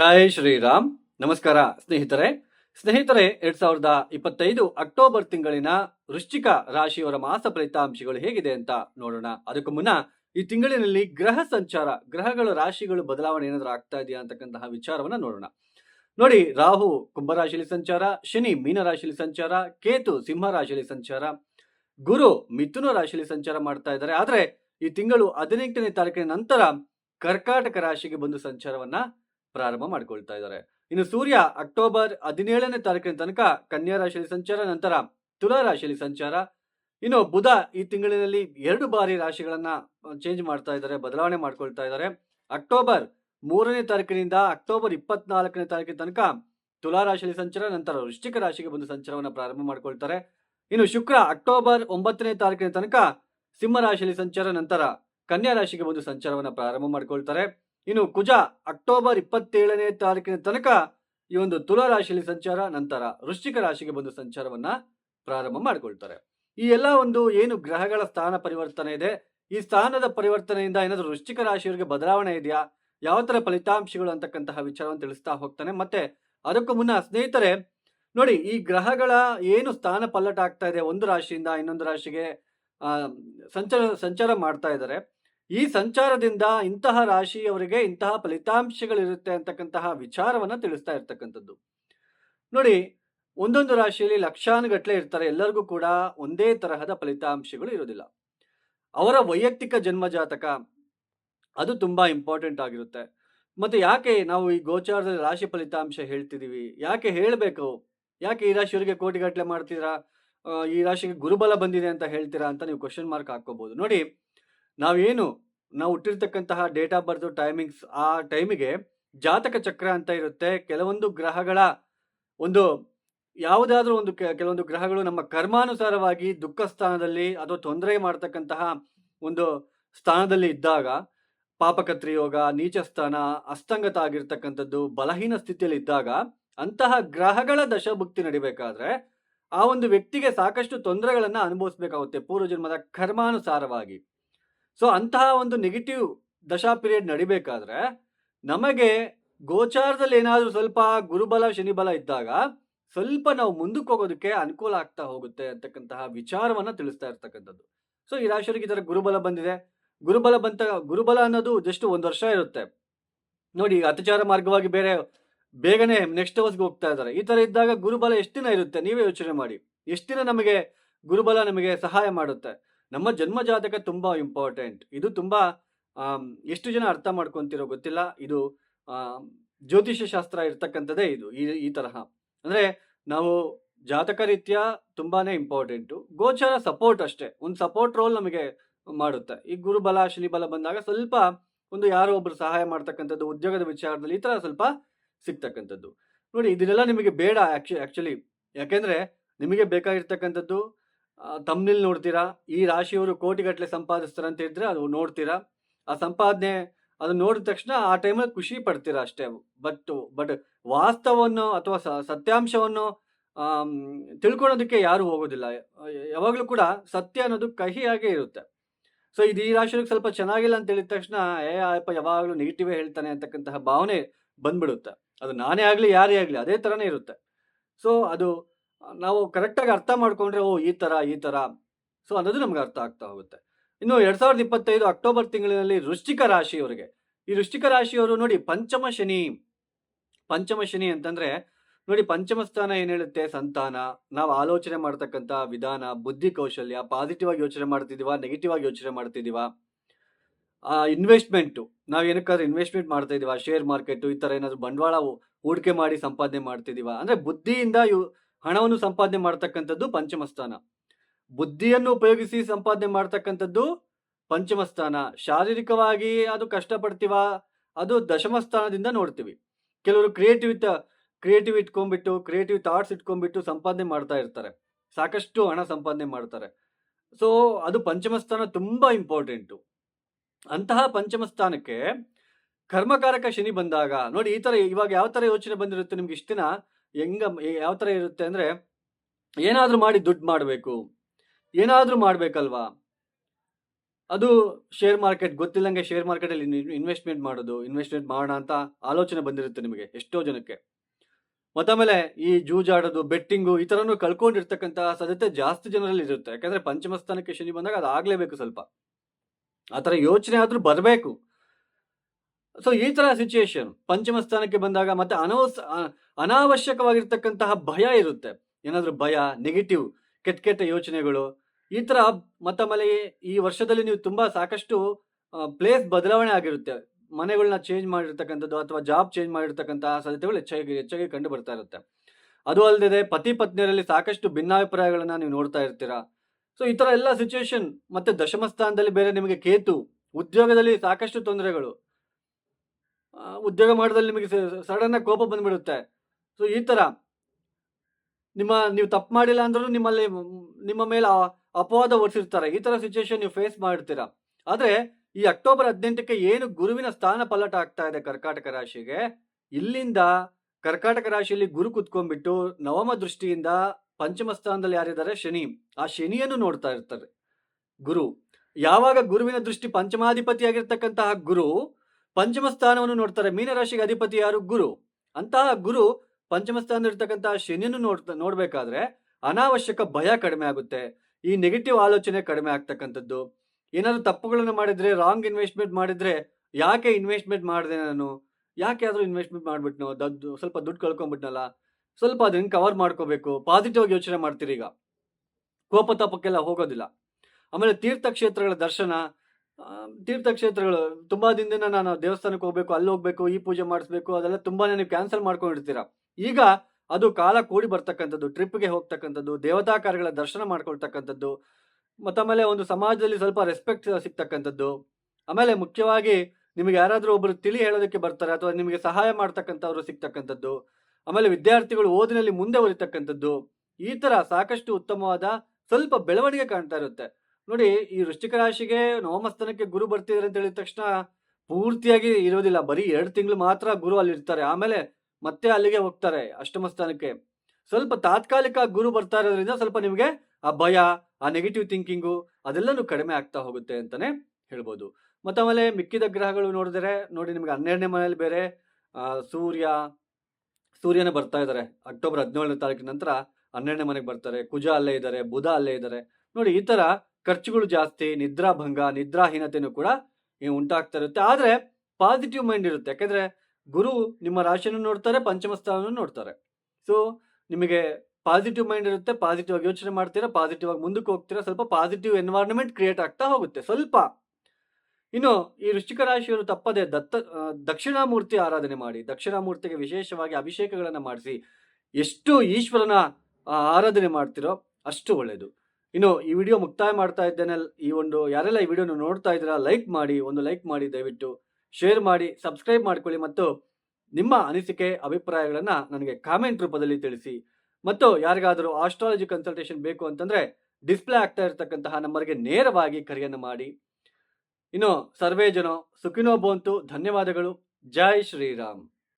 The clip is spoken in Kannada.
ಜೈ ಶ್ರೀರಾಮ್. ನಮಸ್ಕಾರ ಸ್ನೇಹಿತರೆ. ಸ್ನೇಹಿತರೆ, ಎರಡ್ ಸಾವಿರದ ಇಪ್ಪತ್ತೈದು ಅಕ್ಟೋಬರ್ ತಿಂಗಳಿನ ವೃಶ್ಚಿಕ ರಾಶಿಯವರ ಮಾಸ ಫಲಿತಾಂಶಗಳು ಹೇಗಿದೆ ಅಂತ ನೋಡೋಣ. ಅದಕ್ಕೂ ಮುನ್ನ ಈ ತಿಂಗಳಿನಲ್ಲಿ ಗ್ರಹ ಸಂಚಾರ, ಗ್ರಹಗಳ ರಾಶಿಗಳು ಬದಲಾವಣೆ ಏನಾದರೂ ಆಗ್ತಾ ಇದೆಯಾ ಅಂತಕ್ಕಂತಹ ವಿಚಾರವನ್ನ ನೋಡೋಣ. ನೋಡಿ, ರಾಹು ಕುಂಭರಾಶಿಯಲ್ಲಿ ಸಂಚಾರ, ಶನಿ ಮೀನ ರಾಶಿಯಲ್ಲಿ ಸಂಚಾರ, ಕೇತು ಸಿಂಹ ರಾಶಿಯಲ್ಲಿ ಸಂಚಾರ, ಗುರು ಮಿಥುನ ರಾಶಿಯಲ್ಲಿ ಸಂಚಾರ ಮಾಡ್ತಾ ಇದ್ದಾರೆ. ಆದರೆ ಈ ತಿಂಗಳು ಹದಿನೆಂಟನೇ ತಾರೀಕಿನ ನಂತರ ಕರ್ಕಾಟಕ ರಾಶಿಗೆ ಬಂದು ಸಂಚಾರವನ್ನ ಪ್ರಾರಂಭ ಮಾಡ್ಕೊಳ್ತಾ ಇದ್ದಾರೆ. ಇನ್ನು ಸೂರ್ಯ ಅಕ್ಟೋಬರ್ ಹದಿನೇಳನೇ ತಾರೀಕಿನ ತನಕ ಕನ್ಯಾ ರಾಶಿಯಲ್ಲಿ ಸಂಚಾರ, ನಂತರ ತುಲಾ ರಾಶಿಯಲ್ಲಿ ಸಂಚಾರ. ಇನ್ನು ಬುಧ ಈ ತಿಂಗಳಿನಲ್ಲಿ ಎರಡು ಬಾರಿ ರಾಶಿಗಳನ್ನ ಚೇಂಜ್ ಮಾಡ್ತಾ ಇದ್ದಾರೆ, ಬದಲಾವಣೆ ಮಾಡ್ಕೊಳ್ತಾ ಇದ್ದಾರೆ. ಅಕ್ಟೋಬರ್ ಮೂರನೇ ತಾರೀಕಿನಿಂದ ಅಕ್ಟೋಬರ್ ಇಪ್ಪತ್ನಾಲ್ಕನೇ ತಾರೀಕಿನ ತನಕ ತುಲಾ ರಾಶಿಯಲ್ಲಿ ಸಂಚಾರ, ನಂತರ ವೃಶ್ಚಿಕ ರಾಶಿಗೆ ಬಂದು ಸಂಚಾರವನ್ನು ಪ್ರಾರಂಭ ಮಾಡ್ಕೊಳ್ತಾರೆ. ಇನ್ನು ಶುಕ್ರ ಅಕ್ಟೋಬರ್ ಒಂಬತ್ತನೇ ತಾರೀಕಿನ ತನಕ ಸಿಂಹ ರಾಶಿಯಲ್ಲಿ ಸಂಚಾರ, ನಂತರ ಕನ್ಯಾ ರಾಶಿಗೆ ಬಂದು ಸಂಚಾರವನ್ನು ಪ್ರಾರಂಭ ಮಾಡ್ಕೊಳ್ತಾರೆ. ಇನ್ನು ಕುಜ ಅಕ್ಟೋಬರ್ ಇಪ್ಪತ್ತೇಳನೇ ತಾರೀಕಿನ ತನಕ ಈ ಒಂದು ತುಲಾ ರಾಶಿಯಲ್ಲಿ ಸಂಚಾರ, ನಂತರ ವೃಶ್ಚಿಕ ರಾಶಿಗೆ ಬಂದು ಸಂಚಾರವನ್ನ ಪ್ರಾರಂಭ ಮಾಡಿಕೊಳ್ತಾರೆ. ಈ ಎಲ್ಲ ಒಂದು ಏನು ಗ್ರಹಗಳ ಸ್ಥಾನ ಪರಿವರ್ತನೆ ಇದೆ? ಈ ಸ್ಥಾನದ ಪರಿವರ್ತನೆಯಿಂದ ಏನಾದರೂ ವೃಶ್ಚಿಕ ರಾಶಿಯವರಿಗೆ ಬದಲಾವಣೆ ಇದೆಯಾ? ಯಾವ ಥರ ಫಲಿತಾಂಶಗಳು ಅಂತಕ್ಕಂತಹ ವಿಚಾರವನ್ನು ತಿಳಿಸ್ತಾ ಹೋಗ್ತಾನೆ. ಮತ್ತೆ ಅದಕ್ಕೂ ಮುನ್ನ ಸ್ನೇಹಿತರೆ, ನೋಡಿ ಈ ಗ್ರಹಗಳ ಏನು ಸ್ಥಾನ ಪಲ್ಲಟ ಆಗ್ತಾ ಇದೆ ಒಂದು ರಾಶಿಯಿಂದ ಇನ್ನೊಂದು ರಾಶಿಗೆ ಸಂಚಾರ ಸಂಚಾರ ಮಾಡ್ತಾ ಇದ್ದಾರೆ. ಈ ಸಂಚಾರದಿಂದ ಇಂತಹ ರಾಶಿಯವರಿಗೆ ಇಂತಹ ಫಲಿತಾಂಶಗಳಿರುತ್ತೆ ಅಂತಕ್ಕಂತಹ ವಿಚಾರವನ್ನ ತಿಳಿಸ್ತಾ ಇರ್ತಕ್ಕಂಥದ್ದು. ನೋಡಿ, ಒಂದೊಂದು ರಾಶಿಯಲ್ಲಿ ಲಕ್ಷಾನುಗಟ್ಟಲೆ ಇರ್ತಾರೆ. ಎಲ್ಲರಿಗೂ ಕೂಡ ಒಂದೇ ತರಹದ ಫಲಿತಾಂಶಗಳು ಇರೋದಿಲ್ಲ. ಅವರ ವೈಯಕ್ತಿಕ ಜನ್ಮಜಾತಕ ಅದು ತುಂಬಾ ಇಂಪಾರ್ಟೆಂಟ್ ಆಗಿರುತ್ತೆ. ಮತ್ತೆ ಯಾಕೆ ನಾವು ಈ ಗೋಚಾರದಲ್ಲಿ ರಾಶಿ ಫಲಿತಾಂಶ ಹೇಳ್ತಿದೀವಿ? ಯಾಕೆ ಹೇಳಬೇಕು? ಯಾಕೆ ಈ ರಾಶಿಯವರಿಗೆ ಕೋಟಿಗಟ್ಟಲೆ ಮಾಡ್ತೀರಾ? ಈ ರಾಶಿಗೆ ಗುರುಬಲ ಬಂದಿದೆ ಅಂತ ಹೇಳ್ತೀರಾ ಅಂತ ನೀವು ಕ್ವಶನ್ ಮಾರ್ಕ್ ಹಾಕೋಬಹುದು ನೋಡಿ ನಾವೇನು, ನಾವು ಹುಟ್ಟಿರ್ತಕ್ಕಂತಹ ಡೇಟ್ ಆಫ್ ಬರ್ತ್ ಟೈಮಿಂಗ್ಸ್ ಆ ಟೈಮಿಗೆ ಜಾತಕ ಚಕ್ರ ಅಂತ ಇರುತ್ತೆ. ಕೆಲವೊಂದು ಗ್ರಹಗಳ ಒಂದು ಯಾವುದಾದ್ರೂ ಒಂದು ಕೆಲವೊಂದು ಗ್ರಹಗಳು ನಮ್ಮ ಕರ್ಮಾನುಸಾರವಾಗಿ ದುಃಖ ಸ್ಥಾನದಲ್ಲಿ ಅಥವಾ ತೊಂದರೆ ಮಾಡ್ತಕ್ಕಂತಹ ಒಂದು ಸ್ಥಾನದಲ್ಲಿ ಇದ್ದಾಗ ಪಾಪಕತ್ರಿಯೋಗ ನೀಚ ಸ್ಥಾನ, ಅಸ್ತಂಗತ ಆಗಿರ್ತಕ್ಕಂಥದ್ದು, ಬಲಹೀನ ಸ್ಥಿತಿಯಲ್ಲಿ ಇದ್ದಾಗ ಅಂತಹ ಗ್ರಹಗಳ ದಶಭುಕ್ತಿ ನಡಿಬೇಕಾದ್ರೆ ಆ ಒಂದು ವ್ಯಕ್ತಿಗೆ ಸಾಕಷ್ಟು ತೊಂದರೆಗಳನ್ನ ಅನುಭವಿಸ್ಬೇಕಾಗುತ್ತೆ ಪೂರ್ವಜನ್ಮದ ಕರ್ಮಾನುಸಾರವಾಗಿ. ಸೊ ಅಂತಹ ಒಂದು ನೆಗೆಟಿವ್ ದಶಾ ಪೀರಿಯಡ್ ನಡಿಬೇಕಾದ್ರೆ ನಮಗೆ ಗೋಚಾರದಲ್ಲಿ ಏನಾದರೂ ಸ್ವಲ್ಪ ಗುರುಬಲ, ಶನಿಬಲ ಇದ್ದಾಗ ಸ್ವಲ್ಪ ನಾವು ಮುಂದಕ್ಕೆ ಹೋಗೋದಕ್ಕೆ ಅನುಕೂಲ ಆಗ್ತಾ ಹೋಗುತ್ತೆ ಅಂತಕ್ಕಂತಹ ವಿಚಾರವನ್ನ ತಿಳಿಸ್ತಾ ಇರ್ತಕ್ಕಂಥದ್ದು. ಸೊ ಈ ರಾಶಿಯವರಿಗೆ ತರ ಗುರುಬಲ ಬಂದಿದೆ. ಗುರುಬಲ ಬಂತ, ಗುರುಬಲ ಅನ್ನೋದು ಜಸ್ಟ್ ಒಂದು ವರ್ಷ ಇರುತ್ತೆ. ನೋಡಿ ಅತಿಚಾರ ಮಾರ್ಗವಾಗಿ ಬೇರೆ ಬೇಗನೆ ನೆಕ್ಸ್ಟ್ ಹೌಸ್ಗೆ ಹೋಗ್ತಾ ಇದ್ದಾರೆ. ಈ ತರ ಇದ್ದಾಗ ಗುರುಬಲ ಎಷ್ಟು ದಿನ ಇರುತ್ತೆ? ನೀವೇ ಯೋಚನೆ ಮಾಡಿ. ಎಷ್ಟು ದಿನ ನಮಗೆ ಗುರುಬಲ ನಮಗೆ ಸಹಾಯ ಮಾಡುತ್ತೆ? ನಮ್ಮ ಜನ್ಮ ಜಾತಕ ತುಂಬಾ ಇಂಪಾರ್ಟೆಂಟ್ ಇದು ತುಂಬಾ ಎಷ್ಟು ಜನ ಅರ್ಥ ಮಾಡ್ಕೊಂತಿರೋ ಗೊತ್ತಿಲ್ಲ. ಇದು ಜ್ಯೋತಿಷ್ಯ ಶಾಸ್ತ್ರ ಇರ್ತಕ್ಕಂಥದ್ದೇ ಇದು, ಈ ಈ ತರಹ. ಅಂದ್ರೆ ನಾವು ಜಾತಕ ರೀತಿಯ ತುಂಬಾನೇ ಇಂಪಾರ್ಟೆಂಟು ಗೋಚರ ಸಪೋರ್ಟ್ ಅಷ್ಟೇ. ಒಂದು ಸಪೋರ್ಟ್ ರೋಲ್ ನಮಗೆ ಮಾಡುತ್ತೆ. ಈ ಗುರುಬಲ, ಶನಿಬಲ ಬಂದಾಗ ಸ್ವಲ್ಪ ಒಂದು ಯಾರೋ ಒಬ್ರು ಸಹಾಯ ಮಾಡ್ತಕ್ಕಂಥದ್ದು, ಉದ್ಯೋಗದ ವಿಚಾರದಲ್ಲಿ ಈ ಥರ ಸ್ವಲ್ಪ ಸಿಗ್ತಕ್ಕಂಥದ್ದು. ನೋಡಿ, ಇದನ್ನೆಲ್ಲ ನಿಮಗೆ ಬೇಡ ಆ್ಯಕ್ಚು ಆ್ಯಕ್ಚುಲಿ ಯಾಕೆಂದರೆ ನಿಮಗೆ ಬೇಕಾಗಿರ್ತಕ್ಕಂಥದ್ದು ತಮ್ಮನಿಲ್ ನೋಡ್ತೀರಾ? ಈ ರಾಶಿಯವರು ಕೋಟಿಗಟ್ಟಲೆ ಸಂಪಾದಿಸ್ತಾರೆ ಅಂತ ಇದ್ರೆ ಅದು ನೋಡ್ತೀರಾ? ಆ ಸಂಪಾದನೆ ಅದು ನೋಡಿದ ತಕ್ಷಣ ಆ ಟೈಮಲ್ಲಿ ಖುಷಿ ಪಡ್ತೀರಾ ಅಷ್ಟೇ ಬಟ್ ಬಟ್ ವಾಸ್ತವವನ್ನು ಅಥವಾ ಸತ್ಯಾಂಶವನ್ನು ತಿಳ್ಕೊಳೋದಕ್ಕೆ ಯಾರು ಹೋಗೋದಿಲ್ಲ. ಯಾವಾಗಲೂ ಕೂಡ ಸತ್ಯ ಅನ್ನೋದು ಕಹಿಯಾಗೇ ಇರುತ್ತೆ. ಸೊ ಇದು ಈ ರಾಶಿಯವ್ರಿಗೆ ಸ್ವಲ್ಪ ಚೆನ್ನಾಗಿಲ್ಲ ಅಂತ ಹೇಳಿದ ತಕ್ಷಣ, ಏ ಅಪ್ಪ ಯಾವಾಗಲೂ ನೆಗೆಟಿವೇ ಹೇಳ್ತಾನೆ ಅಂತಕ್ಕಂತಹ ಭಾವನೆ ಬಂದ್ಬಿಡುತ್ತೆ. ಅದು ನಾನೇ ಆಗಲಿ, ಯಾರೇ ಆಗಲಿ, ಅದೇ ಥರನೇ ಇರುತ್ತೆ. ಸೊ ಅದು ನಾವು ಕರೆಕ್ಟಾಗಿ ಅರ್ಥ ಮಾಡ್ಕೊಂಡ್ರೆ, ಓ, ಈ ಥರ ಈ ಥರ ಸೊ ಅನ್ನೋದು ನಮ್ಗೆ ಅರ್ಥ ಆಗ್ತಾ ಹೋಗುತ್ತೆ. ಇನ್ನು ಎರಡ್ ಸಾವಿರದ ಇಪ್ಪತ್ತೈದು ಅಕ್ಟೋಬರ್ ತಿಂಗಳಿನಲ್ಲಿ ವೃಶ್ಚಿಕ ರಾಶಿಯವರಿಗೆ. ಈ ವೃಶ್ಚಿಕ ರಾಶಿಯವರು ನೋಡಿ ಪಂಚಮ ಶನಿ. ಪಂಚಮ ಶನಿ ಅಂತಂದ್ರೆ ನೋಡಿ ಪಂಚಮ ಸ್ಥಾನ ಏನ್ ಹೇಳುತ್ತೆ? ಸಂತಾನ. ನಾವು ಆಲೋಚನೆ ಮಾಡ್ತಕ್ಕಂಥ ವಿಧಾನ, ಬುದ್ಧಿ ಕೌಶಲ್ಯ ಪಾಸಿಟಿವ್ ಆಗಿ ಯೋಚನೆ ಮಾಡ್ತಿದೀವ ನೆಗೆಟಿವ್ ಆಗಿ ಯೋಚನೆ ಮಾಡ್ತಿದೀವ ಆ ಇನ್ವೆಸ್ಟ್ಮೆಂಟ್ ನಾವು ಏನಕ್ಕಾದ್ರೂ ಇನ್ವೆಸ್ಟ್ಮೆಂಟ್ ಮಾಡ್ತಾ ಇದೀವ ಶೇರ್ ಮಾರ್ಕೆಟ್ ಈ ತರ ಏನಾದ್ರು ಬಂಡವಾಳ ಹೂಡಿಕೆ ಮಾಡಿ ಸಂಪಾದನೆ ಮಾಡ್ತಿದೀವ ಅಂದ್ರೆ ಬುದ್ಧಿಯಿಂದ ಹಣವನ್ನು ಸಂಪಾದನೆ ಮಾಡ್ತಕ್ಕಂಥದ್ದು ಪಂಚಮ ಸ್ಥಾನ ಬುದ್ಧಿಯನ್ನು ಉಪಯೋಗಿಸಿ ಸಂಪಾದನೆ ಮಾಡ್ತಕ್ಕಂಥದ್ದು ಪಂಚಮ ಸ್ಥಾನ ಶಾರೀರಿಕವಾಗಿ ಅದು ಕಷ್ಟಪಡ್ತೀವ? ಅದು ದಶಮ ಸ್ಥಾನದಿಂದ ನೋಡ್ತೀವಿ. ಕೆಲವರು ಕ್ರಿಯೇಟಿವ್ ಕ್ರಿಯೇಟಿವ್ ಇಟ್ಕೊಂಡ್ಬಿಟ್ಟು ಕ್ರಿಯೇಟಿವ್ ಥಾಟ್ಸ್ ಇಟ್ಕೊಂಡ್ಬಿಟ್ಟು ಸಂಪಾದನೆ ಮಾಡ್ತಾ ಇರ್ತಾರೆ. ಸಾಕಷ್ಟು ಹಣ ಸಂಪಾದನೆ ಮಾಡ್ತಾರೆ. ಸೊ ಅದು ಪಂಚಮ ಸ್ಥಾನ ತುಂಬಾ ಇಂಪಾರ್ಟೆಂಟು ಅಂತಹ ಪಂಚಮ ಸ್ಥಾನಕ್ಕೆ ಕರ್ಮಕಾರಕ ಶನಿ ಬಂದಾಗ, ನೋಡಿ ಈ ತರ ಇವಾಗ ಯಾವ ತರ ಯೋಚನೆ ಬಂದಿರುತ್ತೆ ನಿಮ್ಗೆ ಇಷ್ಟ ದಿನ ಹೆಂಗ ಯಾವ ಥರ ಇರುತ್ತೆ ಅಂದ್ರೆ, ಏನಾದರೂ ಮಾಡಿ ದುಡ್ಡು ಮಾಡಬೇಕು. ಏನಾದರೂ ಮಾಡಬೇಕಲ್ವಾ? ಅದು ಶೇರ್ ಮಾರ್ಕೆಟ್ ಗೊತ್ತಿಲ್ಲಂಗೆ ಶೇರ್ ಮಾರ್ಕೆಟಲ್ಲಿ ಇನ್ವೆಸ್ಟ್ಮೆಂಟ್ ಮಾಡೋದು ಇನ್ವೆಸ್ಟ್ಮೆಂಟ್ ಮಾಡೋಣ ಅಂತ ಆಲೋಚನೆ ಬಂದಿರುತ್ತೆ ನಿಮಗೆ ಎಷ್ಟೋ ಜನಕ್ಕೆ. ಮತ್ತಾಮೇಲೆ ಈ ಜೂಜಾಡೋದು ಬೆಟ್ಟಿಂಗು ಈ ಥರನೂ ಕಳ್ಕೊಂಡಿರ್ತಕ್ಕಂಥ ಸಾಧ್ಯತೆ ಜಾಸ್ತಿ ಜನರಲ್ಲಿ ಇರುತ್ತೆ. ಯಾಕಂದ್ರೆ ಪಂಚಮಸ್ಥಾನಕ್ಕೆ ಶನಿ ಬಂದಾಗ ಅದು ಆಗಲೇಬೇಕು ಸ್ವಲ್ಪ. ಆ ಥರ ಯೋಚನೆ ಆದ್ರೂ ಬರಬೇಕು. ಸೊ ಈ ತರ ಸಿಚುಯೇಷನ್ ಪಂಚಮ ಸ್ಥಾನಕ್ಕೆ ಬಂದಾಗ ಮತ್ತೆ ಅನವಸ್ ಅನಾವಶ್ಯಕವಾಗಿರ್ತಕ್ಕಂತಹ ಭಯ ಇರುತ್ತೆ. ಏನಾದ್ರೂ ಭಯ ನೆಗೆಟಿವ್ ಕೆಟ್ಟ ಕೆಟ್ಟ ಯೋಚನೆಗಳು, ಈ ತರ ಮತ್ತ ಈ ವರ್ಷದಲ್ಲಿ ನೀವು ತುಂಬಾ ಸಾಕಷ್ಟು ಪ್ಲೇಸ್ ಬದಲಾವಣೆ ಆಗಿರುತ್ತೆ. ಮನೆಗಳನ್ನ ಚೇಂಜ್ ಮಾಡಿರ್ತಕ್ಕಂಥದ್ದು ಅಥವಾ ಜಾಬ್ ಚೇಂಜ್ ಮಾಡಿರ್ತಕ್ಕಂತಹ ಸಾಧ್ಯತೆಗಳು ಹೆಚ್ಚಾಗಿ ಹೆಚ್ಚಾಗಿ ಕಂಡು ಬರ್ತಾ ಇರುತ್ತೆ. ಅದು ಅಲ್ಲದೆ ಪತಿ ಪತ್ನಿಯರಲ್ಲಿ ಸಾಕಷ್ಟು ಭಿನ್ನಾಭಿಪ್ರಾಯಗಳನ್ನ ನೀವು ನೋಡ್ತಾ ಇರ್ತೀರಾ. ಸೊ ಈ ತರ ಎಲ್ಲ ಸಿಚುಯೇಷನ್ ಮತ್ತೆ ದಶಮ ಸ್ಥಾನದಲ್ಲಿ ಬೇರೆ ನಿಮಗೆ ಕೇತು, ಉದ್ಯೋಗದಲ್ಲಿ ಸಾಕಷ್ಟು ತೊಂದರೆಗಳು. ಉದ್ಯೋಗ ಮಾಡೋದ್ರಲ್ಲಿ ನಿಮಗೆ ಸಡನ್ ಆಗಿ ಕೋಪ ಬಂದ್ಬಿಡುತ್ತೆ. ಸೊ ಈ ತರ. ನಿಮ್ಮ, ನೀವು ತಪ್ಪು ಮಾಡಿಲ್ಲ ಅಂದ್ರೂ ನಿಮ್ಮಲ್ಲಿ, ನಿಮ್ಮ ಮೇಲೆ ಅಪವಾದ ಹೊರಿಸಿರ್ತಾರೆ ಈ ತರ ಸಿಚುಯೇಷನ್ ನೀವು ಫೇಸ್ ಮಾಡಿರ್ತೀರಾ ಆದ್ರೆ, ಈ ಅಕ್ಟೋಬರ್ ಹದಿನೆಂಟಕ್ಕೆ ಏನು ಗುರುವಿನ ಸ್ಥಾನ ಪಲ್ಲಟ ಆಗ್ತಾ ಇದೆ ಕರ್ಕಾಟಕ ರಾಶಿಗೆ, ಇಲ್ಲಿಂದ ಕರ್ಕಾಟಕ ರಾಶಿಯಲ್ಲಿ ಗುರು ಕುತ್ಕೊಂಡ್ಬಿಟ್ಟು ನವಮ ದೃಷ್ಟಿಯಿಂದ ಪಂಚಮ ಸ್ಥಾನದಲ್ಲಿ ಯಾರಿದ್ದಾರೆ? ಶನಿ. ಆ ಶನಿಯನ್ನು ನೋಡ್ತಾ ಇರ್ತಾರೆ. ಗುರು. ಯಾವಾಗ ಗುರುವಿನ ದೃಷ್ಟಿ ಪಂಚಮಾಧಿಪತಿಯಾಗಿರ್ತಕ್ಕಂತಹ ಗುರು ಪಂಚಮ ಸ್ಥಾನವನ್ನು ನೋಡ್ತಾರೆ. ಮೀನರಾಶಿಗೆ ಅಧಿಪತಿ ಯಾರು? ಗುರು. ಅಂತಹ ಗುರು ಪಂಚಮ ಸ್ಥಾನದಲ್ಲಿರ್ತಕ್ಕಂತಹ ಶನಿಯನ್ನು ನೋಡ್ತಾ, ನೋಡ್ಬೇಕಾದ್ರೆ ಅನಾವಶ್ಯಕ ಭಯ ಕಡಿಮೆ ಆಗುತ್ತೆ. ಈ ನೆಗೆಟಿವ್ ಆಲೋಚನೆ ಕಡಿಮೆ ಆಗ್ತಕ್ಕಂಥದ್ದು. ಏನಾದ್ರು ತಪ್ಪುಗಳನ್ನು ಮಾಡಿದ್ರೆ ರಾಂಗ್ ಇನ್ವೆಸ್ಟ್ಮೆಂಟ್ ಮಾಡಿದ್ರೆ ಯಾಕೆ ಇನ್ವೆಸ್ಟ್ಮೆಂಟ್ ಮಾಡಿದೆ ನಾನು? ಯಾಕೆ ಆದರೂ ಇನ್ವೆಸ್ಟ್ಮೆಂಟ್ ಮಾಡ್ಬಿಟ್ನೋ? ದದ್ದು ಸ್ವಲ್ಪ ದುಡ್ಡು ಕಳ್ಕೊಂಡ್ಬಿಟ್ನಲ್ಲ ಸ್ವಲ್ಪ ಅದನ್ನು ಕವರ್ ಮಾಡ್ಕೋಬೇಕು. ಪಾಸಿಟಿವ್ ಆಗಿ ಯೋಚನೆ ಮಾಡ್ತೀರಿ ಈಗ. ಕೋಪ, ತಾಪಕ್ಕೆಲ್ಲ ಹೋಗೋದಿಲ್ಲ. ಆಮೇಲೆ ತೀರ್ಥಕ್ಷೇತ್ರಗಳ ದರ್ಶನ ತೀರ್ಥಕ್ಷೇತ್ರಗಳು. ತುಂಬಾ ದಿನದಿಂದ ನಾನು ದೇವಸ್ಥಾನಕ್ಕೆ ಹೋಗ್ಬೇಕು, ಅಲ್ಲಿ ಹೋಗ್ಬೇಕು, ಈ ಪೂಜೆ ಮಾಡಿಸ್ಬೇಕು, ಅದೆಲ್ಲ ತುಂಬಾ ನೀವು ಕ್ಯಾನ್ಸಲ್ ಮಾಡ್ಕೊಂಡಿರ್ತೀರಾ. ಈಗ ಅದು ಕಾಲ ಕೂಡಿ ಬರ್ತಕ್ಕಂಥದ್ದು ಟ್ರಿಪ್ಗೆ ಹೋಗ್ತಕ್ಕಂಥದ್ದು ದೇವತಾ ಕಾರ್ಯಗಳ ದರ್ಶನ ಮಾಡ್ಕೊಳ್ತಕ್ಕಂಥದ್ದು ಮತ್ತಾಮೇಲೆ ಒಂದು ಸಮಾಜದಲ್ಲಿ ಸ್ವಲ್ಪ ರೆಸ್ಪೆಕ್ಟ್ ಸಿಗ್ತಕ್ಕಂಥದ್ದು. ಆಮೇಲೆ ಮುಖ್ಯವಾಗಿ ನಿಮಗೆ ಯಾರಾದರೂ ಒಬ್ಬರು ತಿಳಿ ಹೇಳೋದಕ್ಕೆ ಬರ್ತಾರೆ, ಅಥವಾ ನಿಮಗೆ ಸಹಾಯ ಮಾಡ್ತಕ್ಕಂಥವ್ರು ಸಿಗ್ತಕ್ಕಂಥದ್ದು. ಆಮೇಲೆ ವಿದ್ಯಾರ್ಥಿಗಳು ಓದಿನಲ್ಲಿ ಮುಂದೆ ಒಲಿತಕ್ಕಂಥದ್ದು ಈ ಥರ ಸಾಕಷ್ಟು ಉತ್ತಮವಾದ ಸ್ವಲ್ಪ ಬೆಳವಣಿಗೆ ಕಾಣ್ತಾ ಇರುತ್ತೆ. ನೋಡಿ, ಈ ವೃಶ್ಚಿಕ ರಾಶಿಗೆ ನವಮಸ್ಥಾನಕ್ಕೆ ಗುರು ಬರ್ತಿದ್ದಾರೆ ಅಂತ ಹೇಳಿದ ತಕ್ಷಣ ಪೂರ್ತಿಯಾಗಿ ಇರೋದಿಲ್ಲ ಬರೀ ಎರಡು ತಿಂಗಳು ಮಾತ್ರ ಗುರು ಅಲ್ಲಿರ್ತಾರೆ. ಆಮೇಲೆ ಮತ್ತೆ ಅಲ್ಲಿಗೆ ಹೋಗ್ತಾರೆ ಅಷ್ಟಮ ಸ್ಥಾನಕ್ಕೆ ಸ್ವಲ್ಪ ತಾತ್ಕಾಲಿಕ ಗುರು ಬರ್ತಾ ಇರೋದ್ರಿಂದ ಸ್ವಲ್ಪ ನಿಮಗೆ ಆ ಭಯ, ಆ ನೆಗೆಟಿವ್ ಥಿಂಕಿಂಗು ಅದೆಲ್ಲನೂ ಕಡಿಮೆ ಆಗ್ತಾ ಹೋಗುತ್ತೆ ಅಂತಾನೆ ಹೇಳ್ಬೋದು. ಮತ್ತು ಆಮೇಲೆ ಮಿಕ್ಕಿದ ಗ್ರಹಗಳು ನೋಡಿದರೆ, ನೋಡಿ ನಿಮಗೆ ಹನ್ನೆರಡನೇ ಮನೆಯಲ್ಲಿ ಬೇರೆ ಸೂರ್ಯ, ಸೂರ್ಯನೇ ಬರ್ತಾ ಇದ್ದಾರೆ. ಅಕ್ಟೋಬರ್ ಹದಿನೇಳನೇ ತಾರೀಕಿನ ನಂತರ ಹನ್ನೆರಡನೇ ಮನೆಗೆ ಬರ್ತಾರೆ. ಕುಜ ಅಲ್ಲೇ ಇದ್ದಾರೆ, ಬುಧ ಅಲ್ಲೇ ಇದ್ದಾರೆ. ನೋಡಿ, ಈ ತರ ಖರ್ಚುಗಳು ಜಾಸ್ತಿ ನಿದ್ರಾಭಂಗ ನಿದ್ರಾಹೀನತೆನೂ ಕೂಡ ಉಂಟಾಗ್ತಾ ಇರುತ್ತೆ. ಆದ್ರೆ ಪಾಸಿಟಿವ್ ಮೈಂಡ್ ಇರುತ್ತೆ. ಯಾಕಂದ್ರೆ ಗುರು ನಿಮ್ಮ ರಾಶಿಯನ್ನು ನೋಡ್ತಾರೆ, ಪಂಚಮ ಸ್ಥಾನವನ್ನು ನೋಡ್ತಾರೆ. ಸೊ ನಿಮಗೆ ಪಾಸಿಟಿವ್ ಮೈಂಡ್ ಇರುತ್ತೆ ಪಾಸಿಟಿವ್ ಆಗಿ ಯೋಚನೆ ಮಾಡ್ತೀರಾ ಪಾಸಿಟಿವ್ ಆಗಿ ಮುಂದಕ್ಕೆ ಹೋಗ್ತೀರಾ, ಸ್ವಲ್ಪ ಪಾಸಿಟಿವ್ ಎನ್ವೈರ್ನ್ಮೆಂಟ್ ಕ್ರಿಯೇಟ್ ಆಗ್ತಾ ಹೋಗುತ್ತೆ. ಸ್ವಲ್ಪ. ಇನ್ನು ಈ ವೃಶ್ಚಿಕ ರಾಶಿಯವರು ತಪ್ಪದೆ ದತ್ತ ದಕ್ಷಿಣಾಮೂರ್ತಿ ಆರಾಧನೆ ಮಾಡಿ, ದಕ್ಷಿಣಾಮೂರ್ತಿಗೆ ವಿಶೇಷವಾಗಿ ಅಭಿಷೇಕಗಳನ್ನು ಮಾಡಿಸಿ, ಎಷ್ಟು ಈಶ್ವರನ ಆರಾಧನೆ ಮಾಡ್ತಿರೋ ಅಷ್ಟು ಒಳ್ಳೆಯದು ಇನ್ನು ಈ ವಿಡಿಯೋ ಮುಕ್ತಾಯ ಮಾಡ್ತಾ ಇದ್ದೇನೆ. ಈ ಒಂದು ಯಾರೆಲ್ಲ ಈ ವಿಡಿಯೋನ ನೋಡ್ತಾ ಇದ್ದೀರಾ ಲೈಕ್ ಮಾಡಿ, ಒಂದು ಲೈಕ್ ಮಾಡಿ ದಯವಿಟ್ಟು. ಶೇರ್ ಮಾಡಿ ಸಬ್ಸ್ಕ್ರೈಬ್ ಮಾಡ್ಕೊಳ್ಳಿ ಮತ್ತು ನಿಮ್ಮ ಅನಿಸಿಕೆ, ಅಭಿಪ್ರಾಯಗಳನ್ನು ನನಗೆ ಕಾಮೆಂಟ್ ರೂಪದಲ್ಲಿ ತಿಳಿಸಿ. ಮತ್ತು ಯಾರಿಗಾದರೂ ಆಸ್ಟ್ರಾಲಜಿ ಕನ್ಸಲ್ಟೇಷನ್ ಬೇಕು ಅಂತಂದ್ರೆ ಡಿಸ್ಪ್ಲೇ ಆಗ್ತಾ ಇರತಕ್ಕಂತಹ ನಂಬರ್ಗೆ ನೇರವಾಗಿ ಕರೆಯನ್ನು ಮಾಡಿ. ಇನ್ನು ಸರ್ವೇ ಜನ, ಸುಖಿನೋ ಬೋಂತು ಧನ್ಯವಾದಗಳು. ಜೈ ಶ್ರೀರಾಮ್.